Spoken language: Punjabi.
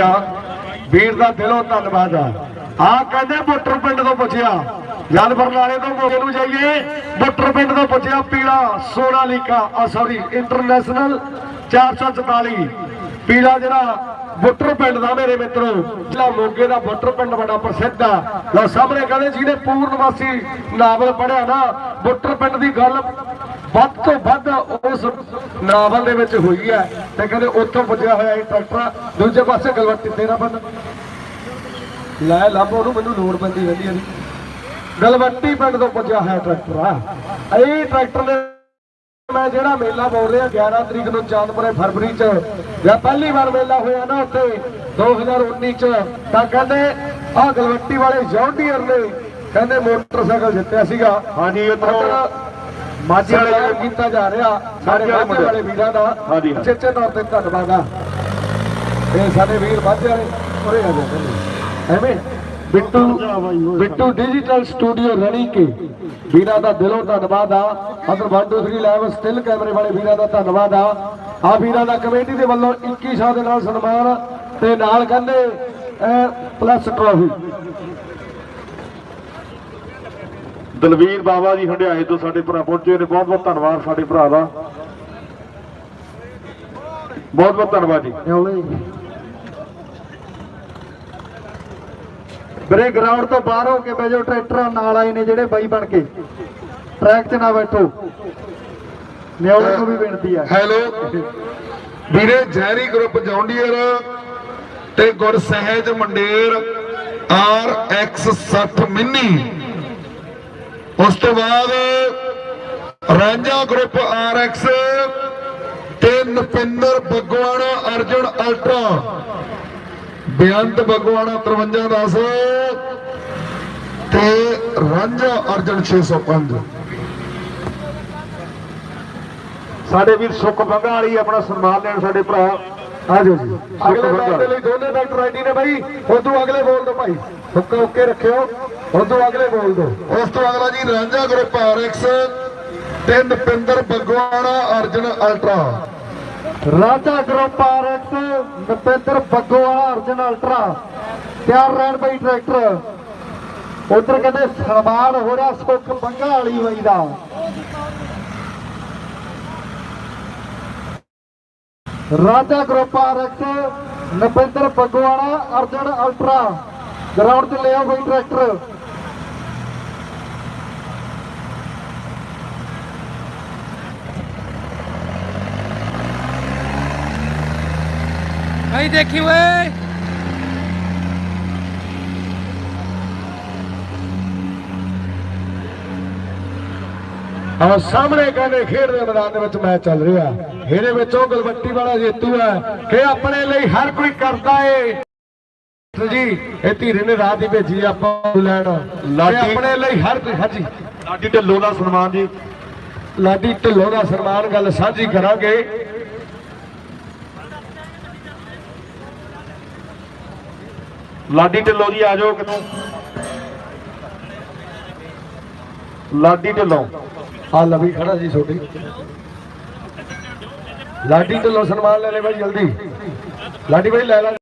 ਆ ਵੀਰ ਦਾ ਦਿਲੋਂ ਧੰਨਵਾਦ ਆ। ਆ ਕਹਿੰਦੇ ਬੁੱਟਰ ਪਿੰਡ ਤੋਂ ਪੁੱਛਿਆ। ਜਦ ਬਰਨਾਲੇ ਤੋਂ ਮੋਗੇ ਨੂੰ ਜਾਈਏ, ਬੁੱਟਰ ਪਿੰਡ ਤੋਂ ਪੁੱਛਿਆ ਪੀਲਾ ਸੋਨਾਲੀਕਾ ਆ ਸੌਰੀ ਇੰਟਰਨੈਸ਼ਨਲ 444 ਪੀਲਾ ਜਿਹੜਾ ਬੁੱਟਰ ਪਿੰਡ ਦਾ ਮੇਰੇ ਮਿੱਤਰੋ, ਜਿਹੜਾ ਮੋਗੇ ਦਾ ਬੁੱਟਰ ਪਿੰਡ ਬੜਾ ਪ੍ਰਸਿੱਧ ਆ। ਲੋ ਸਾਹਮਣੇ ਕਹਿੰਦੇ ਜਿਹਨੇ ਪੂਰਨਵਾਸੀ ਨਾਵਲ ਪੜਿਆ ਨਾ, ਬੁੱਟਰ ਪਿੰਡ ਦੀ ਗੱਲ ਵੱਧ ਤੋਂ ਵੱਧ ਉਸ ਨਾਵਲ ਦੇ ਵਿੱਚ ਹੋਈ ਹੈ ਤੇ ਕਹਿੰਦੇ ਉੱਥੋਂ ਪੁੱਜਿਆ ਹੋਇਆ ਇਹ ਟਰੈਕਟਰ ਦੂਜੇ ਪਾਸੇ ਗਲਵੱਟੀ ਤੇਰਾ ਬੰਦ ਲੈ ਲੱਭ ਉਹਨੂੰ ਮੈਨੂੰ ਲੋੜ ਪੈਂਦੀ ਰਹਿੰਦੀ ਹੈ ਗਲਵੱਟੀ ਪਿੰਡ ਤੋਂ ਪੁੱਜਿਆ ਹੋਇਆ ਟਰੈਕਟਰ ਆ। ਇਹ ਟਰੈਕਟਰ ਨੇ ਮੈਂ ਜਿਹੜਾ ਮੇਲਾ ਬੋਲ ਰਿਹਾ 11 ਤਰੀਕ ਨੂੰ ਚਾਂਦਪੁਰੇ ਫਰਵਰੀ ਚ ਜਾਂ ਪਹਿਲੀ ਵਾਰ ਮੇਲਾ ਹੋਇਆ ਨਾ ਉੱਥੇ 2019 ਚ ਤਾਂ ਕਹਿੰਦੇ ਆਹ ਗਲਵੱਟੀ ਵਾਲੇ ਜੌਂਡੀਅਰ ਨੇ ਕਹਿੰਦੇ ਮੋਟਰਸਾਈਕਲ ਜਿੱਤਿਆ ਸੀਗਾ। ਹਾਂਜੀ ਉੱਧਰ ਮਾਝੇ ਵਾਲੇ ਕੀਤਾ ਜਾ ਰਿਹਾ ਸਾਡੇ ਮਾਝੇ ਵਾਲੇ ਵੀਰਾਂ ਦਾ। ਹਾਂਜੀ, ਹਾਂ। ਚੇਚੇ ਤੌਰ ਤੇ ਧੰਨਵਾਦ ਆ। ਇਹ ਸਾਡੇ ਵੀਰ ਮਾਝੇ ਵਾਲੇ ਉਰੇ ਆ ਜਾਂਦੇ ਐਵੇਂ ਬਿੱਟੂ ਬਿੱਟੂ ਡਿਜੀਟਲ ਸਟੂਡੀਓ ਰਣੀ ਕੇ ਵੀਰਾਂ ਦਾ ਦਿਲੋਂ ਧੰਨਵਾਦ ਆ। ਅਦਰ 1 2 3 ਲੈਵ ਸਟਿਲ ਕੈਮਰੇ ਵਾਲੇ ਵੀਰਾਂ ਦਾ ਧੰਨਵਾਦ ਆ। ਆ ਵੀਰਾਂ ਦਾ ਕਮੇਟੀ ਦੇ ਵੱਲੋਂ 2100 ਦੇ ਨਾਲ ਸਨਮਾਨ ਤੇ ਨਾਲ ਕਹਿੰਦੇ ਪਲੱਸ ਟਰੋਫੀ ਦਲਵੀਰ ਬਾਬਾ ਜੀ ਹੰਡਿਆਏ ਤੋਂ ਸਾਡੇ ਭਰਾ ਪਹੁੰਚੇ ਨੇ। ਬਹੁਤ ਬਹੁਤ ਧੰਨਵਾਦ ਸਾਡੇ ਭਰਾ ਦਾ। ਬਹੁਤ ਬਹੁਤ ਧੰਨਵਾਦ ਜੀ। ਵੀਰੇ ਗਰਾਊਂਡ ਤੋਂ ਬਾਹਰ ਹੋ ਕੇ ਬੈਜੋ ਟਰੈਕਟਰਾਂ ਨਾਲ ਆਏ ਨੇ ਜਿਹੜੇ ਬਾਈ ਬਣ ਕੇ। ਟਰੈਕ 'ਚ ਨਾ ਬੈਠੋ। ਨਿਉਲੇ ਨੂੰ ਵੀ ਬੇਨਤੀ ਆ। ਹੈਲੋ। ਵੀਰੇ ਜੈਰੀ ਗਰੁੱਪ ਜੌਂਡੀਅਰ ਤੇ Gursahij Mander R X 60 mini. ਉਸ ਤੋਂ ਬਾਅਦ ਰਾਂਝਾ ਗਰੁੱਪ ਆਰ ਐਕਸ ਤੇ ਨਪਿੰਦਰ ਬਗਵਾਣਾ ਅਰਜਨ ਅਲਟਰਾ ਬੇਅੰਤ ਬੱਗਵਾਣਾ 5310 ਤੇ ਰਾਂਝਾ ਅਰਜਨ 605 ਸਾਡੇ ਵੀਰ ਸੁੱਖ ਬੰਗਾ ਵਾਲੀ ਆਪਣਾ ਸਨਮਾਨ ਲੈਣ ਸਾਡੇ ਭਰਾ ਆਜੋ ਜੀ। ਅਗਲੇ। ਮੈਚ ਦੇ ਲਈ ਦੋਨੇ ਡਾਕਟਰ ਆਈਡੀ ਨੇ ਬਾਈ। ਉਦੋਂ ਅਗਲੇ ਬੋਲ ਦੋ ਭਾਈ। ਹੁੱਕਾ ਓਕੇ ਰੱਖਿਓ। ਉਦੋਂ ਅਗਲੇ ਬੋਲ ਦੋ ਉਸ ਤੋਂ ਅਗਲਾ ਜੀ ਰਾਂਝਾ ਗਰੁੱਪ ਆਰਐਕਸ ਤੇ Napinder Baggwana Arjan Ultra. Raja group R X Napinder Baggowala Arjan Ultra. ਤਿਆਰ ਰਹਿਣ ਬਈ ਟਰੈਕਟਰ। ਉਧਰ ਕਹਿੰਦੇ ਸਨਮਾਨ ਹੋ ਰਿਹਾ ਸੁੱਖ ਬੰਗਾ ਵਾਲੀ ਬਾਈ ਦਾ। Raja group RX Napinder Baggowala Arjan ultra. Ground ਤੇ ਲਿਆ ਕੋਈ ਟਰੈਕਟਰ। ਭਾਈ ਦੇਖੀ ਓਏ। ਆ ਸਾਹਮਣੇ ਕਹਿੰਦੇ ਖੇਡ ਦੇ ਮੈਦਾਨ ਦੇ ਵਿੱਚ ਮੈਚ ਚੱਲ ਰਿਹਾ। ਇਹਦੇ ਵਿੱਚ ਉਹ ਗਲਵੱਟੀ ਵਾਲਾ ਜੇਤੂ ਹੈ ਕਿ ਆਪਣੇ ਲਈ ਹਰ ਕੋਈ ਕਰਦਾ ਏ। ਜੀ ਇਹ ਧੀਰੇ ਨੇ ਰਾਤ ਹੀ ਭੇਜੀ ਆਪਾਂ ਨੂੰ ਲੈਣ ਲਾਡੀ- ਆਪਣੇ ਲਈ ਹਰ ਕੋਈ ਹਾਂਜੀ। ਲਾਡੀ ਢਿੱਲੋਂ ਦਾ ਸਨਮਾਨ ਜੀ। ਲਾਡੀ ਢਿੱਲੋਂ ਦਾ ਸਨਮਾਨ ਗੱਲ ਸਾਂਝੀ ਕਰਾਂਗੇ। ਲਾਡੀ ਢਿੱਲੋਂ ਜੀ ਆ ਜਾਓ ਕਿਤੋਂ। ਲਾਡੀ ਢਿੱਲੋਂ। ਆ ਲਵੀ ਖੜਾ ਜੀ ਛੋਟੀ। ਲਾਡੀ ਢਿੱਲੋਂ ਸਨਮਾਨ ਲੈ ਲੈ ਬਾਈ ਜਲਦੀ। ਲਾਡੀ ਬਾਈ ਲੈ ਲੈ।